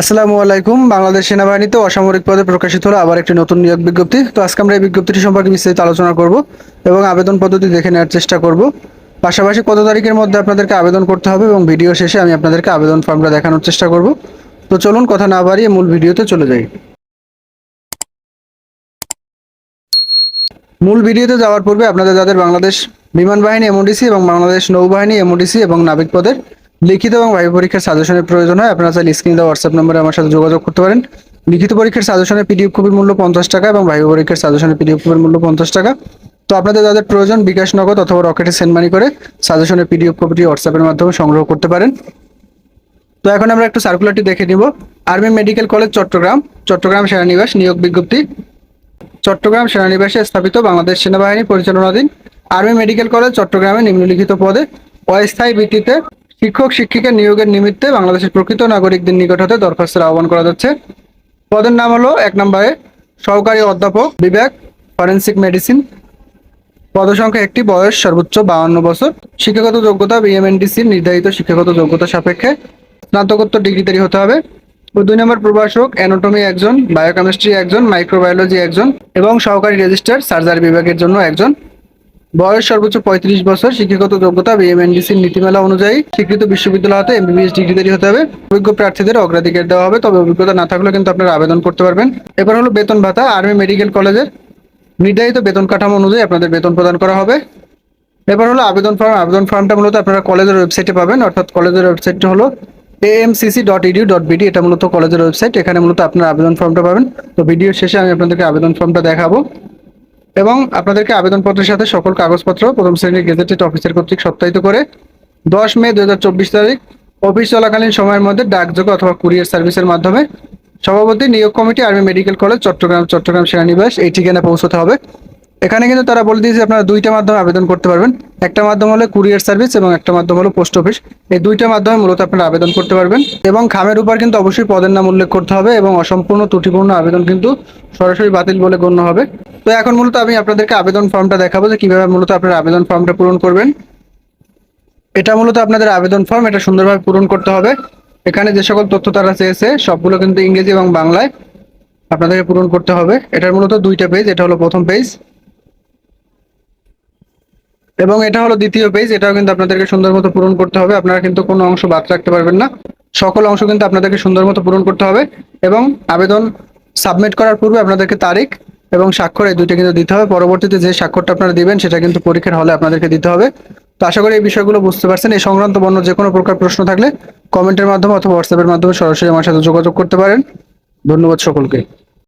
আসসালামু আলাইকুম। বাংলাদেশ সেনাবাহিনীতে অসামরিক পদে প্রকাশিত হলো আবার একটি নতুন নিয়োগ বিজ্ঞপ্তি। তো আজকে আমরা এই বিজ্ঞপ্তিটি সম্পর্কে বিস্তারিত আলোচনা করব এবং আবেদন পদ্ধতি দেখে নেওয়ার চেষ্টা করব। পাশাপাশি কত তারিখের মধ্যে আপনাদেরকে আবেদন করতে হবে এবং ভিডিও শেষে আমি আপনাদেরকে আবেদন ফর্মটা দেখানোর চেষ্টা করব। তো চলুন কথা না বাড়িয়ে মূল ভিডিওতে চলে যাই। মূল ভিডিওতে যাওয়ার পূর্বে আপনাদের যাদের বাংলাদেশ বিমান বাহিনী, এমওডিসি এবং বাংলাদেশ নৌবাহিনী, এমওডিসি এবং নাবিক পদের লিখিত এবং ভাইবা পরীক্ষার সাজেশনের প্রয়োজন হয়। আপনারা চাইলে স্ক্রিনে দেওয়া হোয়াটসঅ্যাপ নম্বরে আমার সাথে যোগাযোগ করতে পারেন। লিখিত পরীক্ষার সাজেশনের পিডিএফ কপির মূল্য পঞ্চাশ টাকা এবং ভাইবা পরীক্ষার সাজেশনের পিডিএফ কপির মূল্য পঞ্চাশ টাকা। তো আপনাদের যাদের প্রয়োজন বিকাশ নগদ অথবা রকেটে সেন্ড মানি করে সাজেশনের পিডিএফ কপিটি হোয়াটসঅ্যাপের মাধ্যমে সংগ্রহ করতে পারেন। তো এখন আমরা একটু সার্কুলারটি দেখে নিব। Army medical college Chattogram. Chattogram সেনানিবাস, নিয়োগ বিজ্ঞপ্তি। চট্টগ্রাম সেনানিবাসে স্থাপিত বাংলাদেশ সেনাবাহিনী পরিচালনাধীন আর্মি মেডিকেল কলেজ চট্টগ্রামে নিম্নলিখিত পদে অস্থায়ী ভিত্তিতে শিক্ষক শিক্ষিকা নিয়োগের নিমিত্তে বাংলাদেশের প্রকৃত নাগরিকদের নিকট হতে দরখাস্তের আহ্বান করা যাচ্ছে। পদের নাম হলো এক নম্বরে সহকারী অধ্যাপক বিবেক, ফরেন্সিক মেডিসিন। পদসংখ্যা একটি, বয়স সর্বোচ্চ বাউন্ন বছর। শিক্ষাগত যোগ্যতা বিএমএনডিসি, নির্ধারিত শিক্ষাগত যোগ্যতা সাপেক্ষে। স্নাতকোত্তর ডিগ্রিধারী হতে হবে। ও দুই নম্বর প্রভাষক, অ্যানোটমি একজন, বায়োকেমিস্ট্রি একজন, মাইক্রোবায়োলজি একজন এবং সহকারী রেজিস্টার সার্জারি বিভাগের জন্য একজন। বয়স সর্বোচ্চ পঁয়ত্রিশ বছর, শিক্ষাগত যোগ্যতা বিএমএনডিসির নীতিমালা অনুযায়ী স্বীকৃত বিশ্ববিদ্যালয় হতে এমবিবিএস ডিগ্রিধারী হতে হবে। অভিজ্ঞ প্রার্থীদের অগ্রাধিকার দেওয়া হবে, তবে অভিজ্ঞতা না থাকলে কিন্তু আপনারা আবেদন করতে পারবেন। এবার হলো বেতন ভাতা আর্মি মেডিকেল কলেজের নির্ধারিত বেতন কাঠামো অনুযায়ী আপনাদের বেতন প্রদান করা হবে। এবার হলো আবেদন ফর্ম আবেদন ফর্মটা মূলত আপনারা কলেজের ওয়েবসাইটে পাবেন, অর্থাৎ কলেজের ওয়েবসাইটটা হলো AMCC dot edu dot BD এটা মূলত কলেজের ওয়েবসাইট এখানে মূলত আপনারা আবেদন ফর্মটা পাবেন। তো ভিডিও শেষে আমি আপনাদেরকে আবেদন ফর্মটা দেখাবো। এবং আপনাদেরকে আবেদনপত্রের সাথে সকল কাগজপত্র, প্রথম শ্রেণির গেজেটেড অফিসার কর্তৃক সত্যায়িত করে দশ মে দুই হাজার চব্বিশ তারিখ অফিস চলাকালীন সময়ের মধ্যে ডাকযোগে অথবা কুরিয়ার সার্ভিসের মাধ্যমে সভাপতি নিয়োগ committee, army medical college, Chattogram Chattogram সেনানিবাস এই ঠিকানা পৌঁছতে হবে। এখানে কিন্তু তারা বলে দিয়েছে আপনারা দুইটা মাধ্যমে আবেদন করতে পারবেন। একটা মাধ্যম হলো কুরিয়ার সার্ভিস এবং একটা মাধ্যম হলো পোস্ট অফিস। এই দুইটা মাধ্যমে মূলত আপনারা আবেদন করতে পারবেন এবং খামের উপর কিন্তু অবশ্যই পদের নাম উল্লেখ করতে হবে এবং অসম্পূর্ণ ত্রুটিপূর্ণ আবেদন কিন্তু সরাসরি বাতিল বলে গণ্য হবে। তো এখন মূলত আমি আপনাদেরকে আবেদন ফর্মটা দেখাবো যে কীভাবে মূলত আপনারা আবেদন ফর্মটা পূরণ করবেন। এটা মূলত আপনাদের আবেদন ফর্ম, এটা সুন্দরভাবে পূরণ করতে হবে। এখানে যে সকল তথ্য তারা চেয়েছে, সবগুলো কিন্তু ইংরেজি এবং বাংলায় আপনাদেরকে পূরণ করতে হবে। এটার মূলত দুইটা পেজ এটা হলো প্রথম পেজ এবং এটা হলো দ্বিতীয় পেজ এটাও কিন্তু আপনাদেরকে সুন্দর মতো পূরণ করতে হবে। আপনারা কিন্তু কোনো অংশ বাদ রাখতে পারবেন না। সকল অংশ কিন্তু আপনাদেরকে সুন্দর মতো পূরণ করতে হবে এবং আবেদন সাবমিট করার পূর্বে আপনাদেরকে তারিখ এবং স্বাক্ষর এই দুইটা কিন্তু দিতে হবে। পরবর্তীতে যে স্বাক্ষরটা আপনারা দিবেন, সেটা কিন্তু পরীক্ষার হলে আপনাদেরকে দিতে হবে। তো আশা করি এই বিষয়গুলো বুঝতে পারছেন। এই সংক্রান্ত বন্য যে কোনো প্রকার প্রশ্ন থাকলে কমেন্টের মাধ্যমে অথবা হোয়াটসঅ্যাপের মাধ্যমে সরাসরি আমার সাথে যোগাযোগ করতে পারেন। ধন্যবাদ সকলকে।